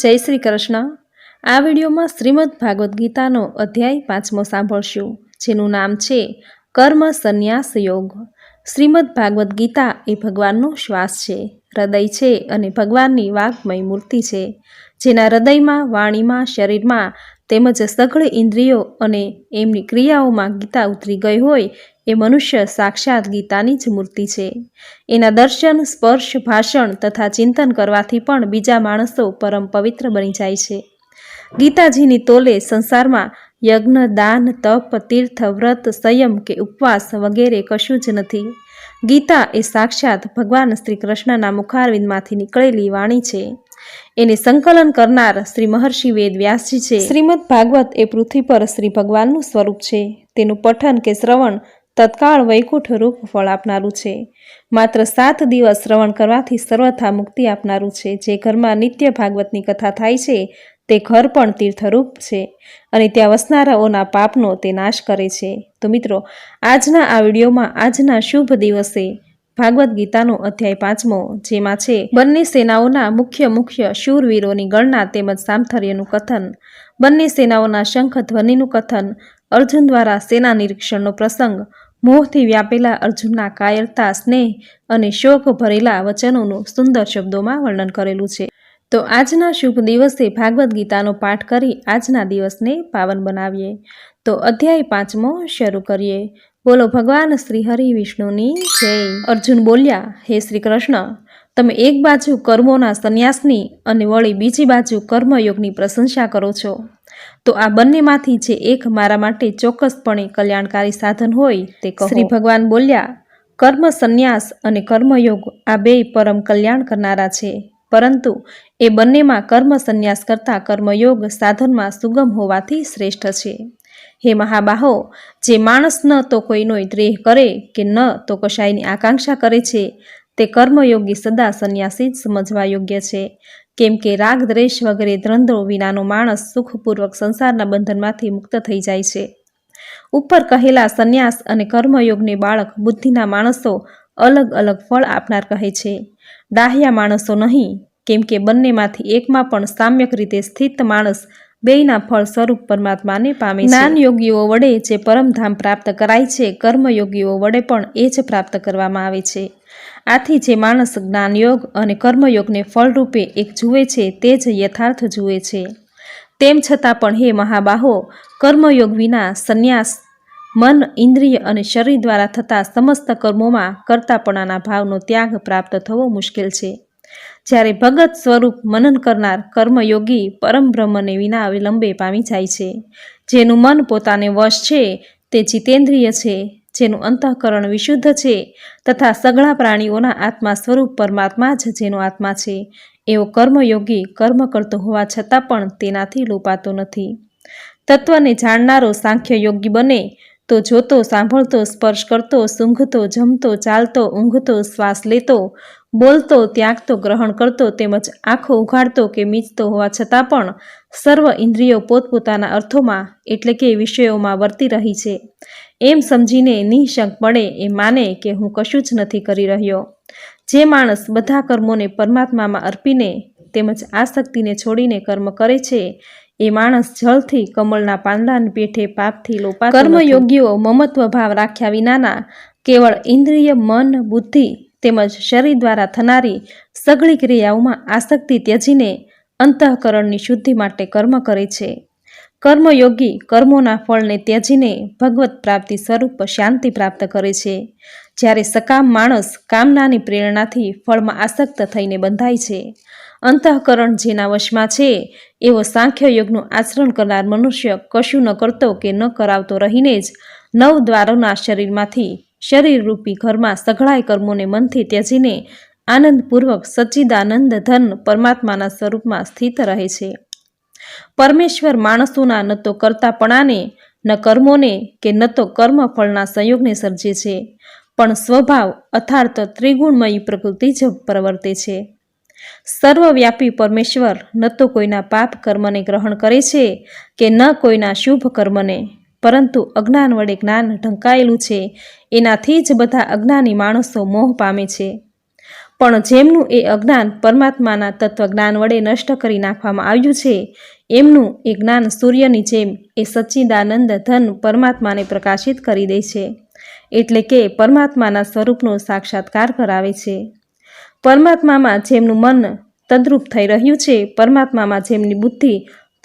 જય શ્રી કૃષ્ણ. આ વિડીયોમાં શ્રીમદ ભાગવદ્ ગીતાનો અધ્યાય પાંચમો સાંભળશું, જેનું નામ છે કર્મ સંન્યાસ યોગ. શ્રીમદ ભાગવદ્ ગીતા એ ભગવાનનો શ્વાસ છે, હૃદય છે અને ભગવાનની વાઘમય મૂર્તિ છે, જેના હૃદયમાં, વાણીમાં, શરીરમાં તેમજ સઘળ ઇન્દ્રિયો અને એમની ક્રિયાઓમાં ગીતા ઉતરી ગઈ હોય એ મનુષ્ય સાક્ષાત ગીતાની જ મૂર્તિ છે. એના દર્શન, સ્પર્શ, ભાષણ તથા ચિંતન કરવાથી પણ બીજા માણસો પરમ પવિત્ર બની જાય છે. ગીતાજીની તોલે સંસારમાં યજ્ઞ, દાન, તપ, તીર્થ, વ્રત, સંયમ કે ઉપવાસ વગેરે કશું જ નથી. ગીતા એ સાક્ષાત ભગવાન શ્રી કૃષ્ણના મુખારવિંદમાંથી નીકળેલી વાણી છે. એને સંકલન કરનાર શ્રી મહર્ષિ વેદ વ્યાસજી છે. શ્રીમદ ભાગવત એ પૃથ્વી પર શ્રી ભગવાનનું સ્વરૂપ છે. તેનું પઠન કે શ્રવણ તત્કાળ વૈકુંઠ રૂપ ફળ આપનારું છે. માત્ર સાત દિવસ શ્રવણ કરવાથી સર્વથા મુક્તિ આપનારું છે. જે ઘરમાં નિત્ય ભાગવતની કથા થાય છે, તે ઘર પણ તીર્થરૂપ છે અને ત્યાં વસનારાઓના પાપનો તે નાશ કરે છે. તો મિત્રો, આજના આ વિડીયોમાં આજના શુભ દિવસે ભાગવદ્ ગીતાનો અધ્યાય પાંચમો, જેમાં છે, બંને સેનાઓના મુખ્ય મુખ્ય શૂરવીરોની ગણના તેમજ સામથર્યનું કથન. બંને સેનાઓના શંખ ધ્વનિનું કથન. અર્જુન દ્વારા સેના નિરીક્ષણનો પ્રસંગ. મોહથી વ્યાપેલા અર્જુનના કાયરતા, સ્નેહ અને શોક ભરેલા વચનોનું સુંદર શબ્દોમાં વર્ણન કરેલું છે. તો આજના શુભ દિવસે ભાગવદ્ ગીતાનો પાઠ કરી આજના દિવસને પાવન બનાવીએ. તો અધ્યાય પાંચમો શરૂ કરીએ. બોલો ભગવાન શ્રી હરિ વિષ્ણુની જય. અર્જુન બોલ્યા, હે શ્રી કૃષ્ણ, તમે એક બાજુ કર્મોના સંન્યાસની અને વળી બીજી બાજુ કર્મયોગની પ્રશંસા કરો છો. તો આ બંનેમાંથી જે એક મારા માટે ચોક્કસપણે કલ્યાણકારી સાધન હોય તે શ્રી ભગવાન બોલ્યા, કર્મ સંન્યાસ અને કર્મયોગ આ બે પરમ કલ્યાણ કરનારા છે. પરંતુ એ બંનેમાં કર્મ સંન્યાસ કરતાં કર્મયોગ સાધનમાં સુગમ હોવાથી શ્રેષ્ઠ છે. હે મહાબાહો, જે માણસ ન તો કોઈનો દ્રેહ કરે કે ન તો કશાયની આકાંક્ષા કરે છે, તે કર્મયોગી સદા સંન્યાસી જ સમજવા યોગ્ય છે. કેમ કે રાગ, દ્વેષ વગેરે દ્રંદ્રો વિનાનો માણસ સુખપૂર્વક સંસારના બંધનમાંથી મુક્ત થઈ જાય છે. ઉપર કહેલા સંન્યાસ અને કર્મયોગને બાળક બુદ્ધિના માણસો અલગ અલગ ફળ આપનાર કહે છે. ડાહ્યા માણસો નહીં, કેમ કે બંનેમાંથી એકમાં પણ સામ્યક રીતે સ્થિત માણસ બેયના ફળ સ્વરૂપ પરમાત્માને પામે જ્ઞાન યોગીઓ વડે જે પરમધામ પ્રાપ્ત કરાય છે, કર્મયોગીઓ વડે પણ એ જ પ્રાપ્ત કરવામાં આવે છે. આથી જે માણસ જ્ઞાનયોગ અને કર્મયોગને ફળરૂપે એક જુએ છે, તે જ યથાર્થ જુએ છે. તેમ છતાં પણ હે મહાબાહો, કર્મયોગ વિના સંન્યાસ, મન, ઇન્દ્રિય અને શરીર દ્વારા થતા સમસ્ત કર્મોમાં કરતાપણાના ભાવનો ત્યાગ પ્રાપ્ત થવો મુશ્કેલ છે. જ્યારે ભગત સ્વરૂપ મનન કરનાર કર્મયોગી પરમ બ્રહ્મને વિના વિલંબે પામી જાય છે. જેનું મન પોતાને વશ છે, તે જીતેન્દ્રિય છે, જેનું અંતઃકરણ વિશુદ્ધ છે, તથા સઘળા પ્રાણીઓના આત્મા સ્વરૂપ પરમાત્મા જ જેનો આત્મા છે. એવો કર્મયોગી કર્મ કરતો હોવા છતાં પણ તેનાથી લોપાતો નથી. તત્વને જાણનારો સાંખ્ય યોગી બને, તો જોતો, સાંભળતો, સ્પર્શ કરતો, સૂંઘતો, જમતો, ચાલતો, ઊંઘતો, શ્વાસ લેતો બોલતો, ત્યાગતો, ગ્રહણ કરતો તેમજ આંખો ઉઘાડતો કે મીચતો હોવા છતાં પણ સર્વ ઇન્દ્રિયો પોતપોતાના અર્થોમાં એટલે કે વિષયોમાં વર્તી રહી છે. એમ સમજીને નિઃશંકપણે એ માને કે હું કશું જ નથી કરી રહ્યો. જે માણસ બધા કર્મોને પરમાત્મામાં અર્પીને તેમજ આસક્તિને છોડીને કર્મ કરે છે, એ માણસ જળથી કમળના પાંદડાની પેઠે પાપથી લોપા કર્મયોગીઓ મમત્વ ભાવ રાખ્યા વિનાના કેવળ ઇન્દ્રિય, મન, બુદ્ધિ તેમજ શરીર દ્વારા થનારી સઘળી ક્રિયાઓમાં આસક્તિ ત્યજીને અંતઃકરણની શુદ્ધિ માટે કર્મ કરે છે. કર્મયોગી કર્મોના ફળને ત્યજીને ભગવત પ્રાપ્તિ સ્વરૂપ શાંતિ પ્રાપ્ત કરે છે. જ્યારે સકામ માણસ કામનાની પ્રેરણાથી ફળમાં આસક્ત થઈને બંધાય છે. અંતઃકરણ જેના વશમાં છે, એવો સાંખ્ય યોગનું આચરણ કરનાર મનુષ્ય કશું ન કરતો કે ન કરાવતો રહીને જ નવ દ્વારોના શરીરમાંથી શરીરરૂપી ઘરમાં સઘળાય કર્મોને મનથી ત્યજીને આનંદપૂર્વક સચ્ચિદાનંદ ધન પરમાત્માના સ્વરૂપમાં સ્થિત રહે છે. પરમેશ્વર માણસોના ન તો કરતાપણાને, ન કર્મોને કે ન તો કર્મફળના સંયોગને સર્જે છે, પણ સ્વભાવ અર્થાર્થ ત્રિગુણમયી પ્રકૃતિ જ પ્રવર્તે છે. સર્વવ્યાપી પરમેશ્વર ન તો કોઈના પાપ કર્મને ગ્રહણ કરે છે કે ન કોઈના શુભ કર્મને. પરંતુ અજ્ઞાન વડે જ્ઞાન ઢંકાયેલું છે, એનાથી જ બધા અજ્ઞાની માણસો મોહ પામે છે. પણ જેમનું એ અજ્ઞાન પરમાત્માના તત્વજ્ઞાન વડે નષ્ટ કરી નાખવામાં આવ્યું છે, એમનું એ જ્ઞાન સૂર્યની જેમ એ સચ્ચિદાનંદ ધન પરમાત્માને પ્રકાશિત કરી દે છે, એટલે કે પરમાત્માના સ્વરૂપનો સાક્ષાત્કાર કરાવે છે. પરમાત્મામાં જેમનું મન તદ્રુપ થઈ રહ્યું છે, પરમાત્મામાં જેમની બુદ્ધિ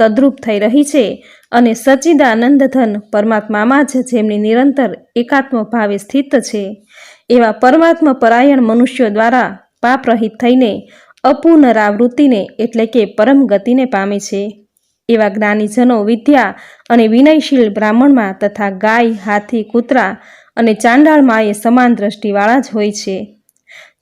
તદ્રુપ થઈ રહી છે અને સચ્ચિદાનંદ ધન પરમાત્મામાં જ જેમની નિરંતર એકાત્મ ભાવે સ્થિત છે. એવા પરમાત્મા પરાયણ મનુષ્યો દ્વારા પાપરહિત થઈને અપુનરાવૃત્તિને એટલે કે પરમ ગતિને પામે છે. એવા જ્ઞાનીજનો વિદ્યા અને વિનયશીલ બ્રાહ્મણમાં તથા ગાય, હાથી, કૂતરા અને ચાંડાળમાં એ સમાન દ્રષ્ટિવાળા જ હોય છે.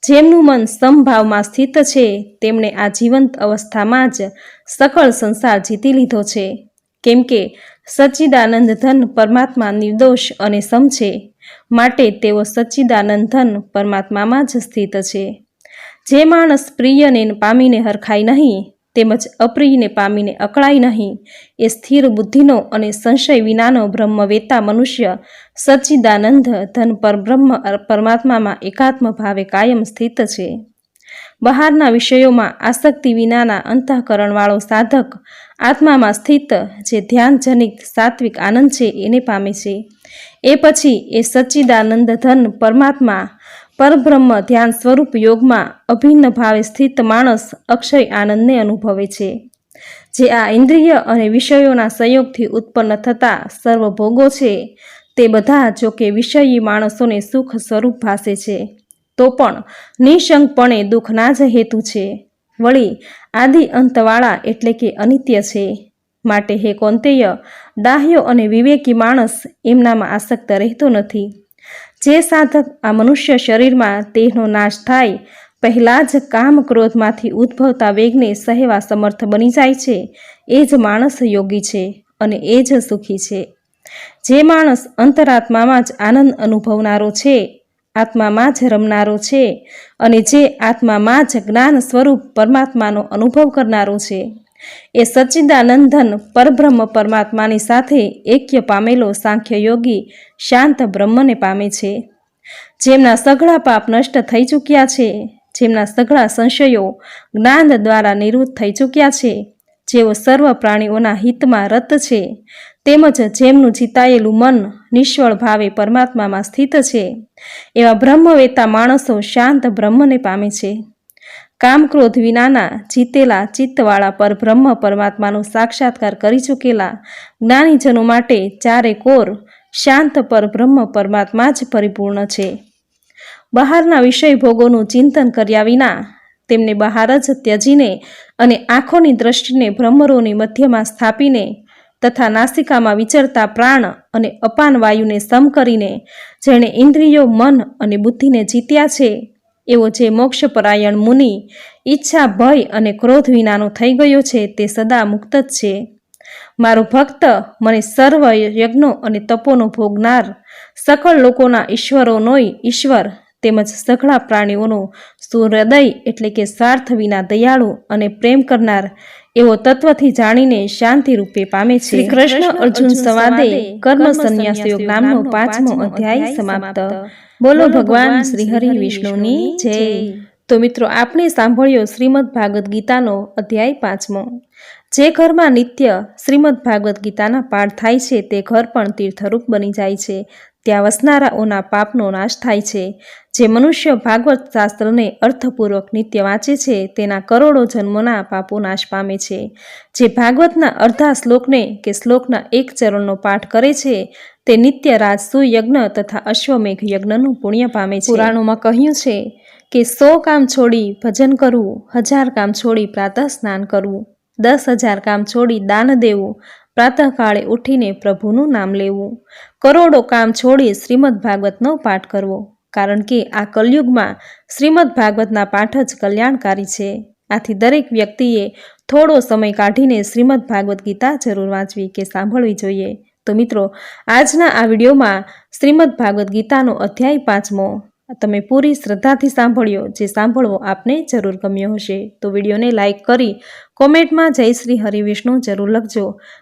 જેમનું મન સમભાવમાં સ્થિત છે, તેમણે આ જીવંત અવસ્થામાં જ સકળ સંસાર જીતી લીધો છે. કેમ કે સચ્ચિદાનંદ ધન પરમાત્મા નિર્દોષ અને સમ છે, માટે તેઓ સચ્ચિદાનંદ ધન પરમાત્મામાં જ સ્થિત છે. જે માણસ પ્રિયને પામીને હરખાય નહીં તેમજ અપ્રિયને પામીને અકળાય નહીં. એ સ્થિર બુદ્ધિનો અને સંશય વિનાનો બ્રહ્મવેતા મનુષ્ય સચ્ચિદાનંદ ધન પરબ્રહ્મ પરમાત્મામાં એકાત્મ ભાવે કાયમ સ્થિત છે. બહારના વિષયોમાં આસક્તિ વિનાના અંતઃકરણવાળો સાધક આત્મામાં સ્થિત જે ધ્યાનજનિક સાત્વિક આનંદ છે એને પામે છે. એ પછી એ સચ્ચિદાનંદ ધન પરમાત્મા પરબ્રહ્મ ધ્યાન સ્વરૂપ યોગમાં અભિન્ન ભાવે સ્થિત માણસ અક્ષય આનંદને અનુભવે છે. જે આ ઇન્દ્રિય અને વિષયોના સંયોગથી ઉત્પન્ન થતા સર્વભોગો છે, તે બધા જો કે વિષયી માણસોને સુખ સ્વરૂપ ભાસે છે, તો પણ નિશંકપણે દુઃખના જ હેતુ છે. વળી, આદિ અંતવાળા એટલે કે અનિત્ય છે. માટે હે કોંતેય, દાહ્યો અને વિવેકી માણસ એમનામાં આસક્ત રહેતો નથી. જે સાધક આ મનુષ્ય શરીરમાં તેનો નાશ થાય, પહેલાં જ કામ ક્રોધમાંથી ઉદ્ભવતા વેગને સહેવા સમર્થ બની જાય છે. એ જ માણસ યોગી છે અને એ જ સુખી છે. જે માણસ અંતરાત્મામાં જ આનંદ અનુભવનારો છે, આત્મામાં જ રમનારો છે અને જે આત્મામાં જ જ્ઞાન સ્વરૂપ પરમાત્માનો અનુભવ કરનારો છે. એ સચ્ચિદાનંદન પરબ્રહ્મ પરમાત્માની સાથે એક્ય પામેલો સાંખ્ય યોગી શાંત બ્રહ્મને પામે છે. જેમના સઘળા પાપ નષ્ટ થઈ ચૂક્યા છે, જેમના સઘળા સંશયો જ્ઞાન દ્વારા નિવૃત્ત થઈ ચૂક્યા છે, જેઓ સર્વ પ્રાણીઓના હિતમાં રત છે, તેમજ જેમનું જીતાયેલું મન નિષ્ફળ ભાવે પરમાત્મામાં સ્થિત છે, એવા બ્રહ્મવેતા માણસો શાંત બ્રહ્મને પામે છે. કામ ક્રોધ વિનાના જીતેલા ચિત્તવાળા પર બ્રહ્મ પરમાત્માનો સાક્ષાત્કાર કરી ચૂકેલા જ્ઞાનીજનો માટે ચારે કોર શાંત પર બ્રહ્મ પરમાત્મા જ પરિપૂર્ણ છે. બહારના વિષય ભોગોનું ચિંતન કર્યા વિના તેમને બહાર જ ત્યજીને અને આંખોની દ્રષ્ટિને બ્રહ્મરોની મધ્યમાં સ્થાપીને તથા નાસિકામાં વિચરતા પ્રાણ અને અપાન વાયુને સમ કરીને જેણે ઇન્દ્રિયો, મન અને બુદ્ધિને જીત્યા છે એવો જે મોક્ષપરાયણ મુનિ ઈચ્છા, ભય અને ક્રોધ વિનાનો થઈ ગયો છે તે સદા મુક્ત જ છે. મારો ભક્ત મને સર્વ યજ્ઞો અને તપોનો ભોગનાર. સકળ લોકોના ઈશ્વરોનોય ઈશ્વર તેમજ સઘળા પ્રાણીઓનો સુહૃદય એટલે કે સ્વાર્થ વિના દયાળુ અને પ્રેમ કરનાર એવો તત્વથી જાણીને શાંતિ રૂપે પામે છે. શ્રી કૃષ્ણ અર્જુન સંવાદે કર્મ સંન્યાસ યોગ નામનો પાંચમો અધ્યાય સમાપ્ત. બોલો ભગવાન શ્રી હરિ વિષ્ણુની જય. તો મિત્રો આપણે સાંભળ્યો શ્રીમદ ભાગવદ્ ગીતાનો અધ્યાય પાંચમો. જે ઘરમાં નિત્ય શ્રીમદ ભાગવદ્ ગીતાના પાઠ થાય છે તે ઘર પણ તીર્થરૂપ બની જાય છે. ત્યાં વસનારાઓના પાપનો નાશ થાય છે. જે મનુષ્ય ભાગવત શાસ્ત્રને અર્થપૂર્વક નિત્ય વાંચે છે, તેના કરોડો જન્મોના પાપો નાશ પામે છે. જે ભાગવતના અર્ધા શ્લોકને કે શ્લોકના એક ચરણનો પાઠ કરે છે, તે નિત્ય રાજસુ યજ્ઞ તથા અશ્વમેઘ યજ્ઞનું પુણ્ય પામે છે. પુરાણોમાં કહ્યું છે કે સો કામ છોડી ભજન કરવું, હજાર કામ છોડી પ્રાતઃ સ્નાન કરવું, દસ હજાર કામ છોડી દાન દેવું પ્રાતઃકાળે ઉઠીને પ્રભુનું નામ લેવું. કરોડો કામ છોડી શ્રીમદ ભાગવતનો પાઠ કરવો. કારણ કે આ કલયુગમાં શ્રીમદ ભાગવતના પાઠ જ કલ્યાણકારી છે. આથી દરેક વ્યક્તિએ થોડો સમય કાઢીને શ્રીમદ ભાગવત ગીતા જરૂર વાંચવી કે સાંભળવી જોઈએ. તો મિત્રો, આજના આ વિડીયોમાં શ્રીમદ ભાગવત ગીતાનો અધ્યાય પાંચમો. તમે પૂરી શ્રદ્ધાથી સાંભળ્યો, જે સાંભળવો આપને જરૂર ગમ્યો હશે. તો વિડીયોને લાઇક કરી કોમેન્ટમાં જય શ્રી હરિવિષ્ણુ જરૂર લખજો.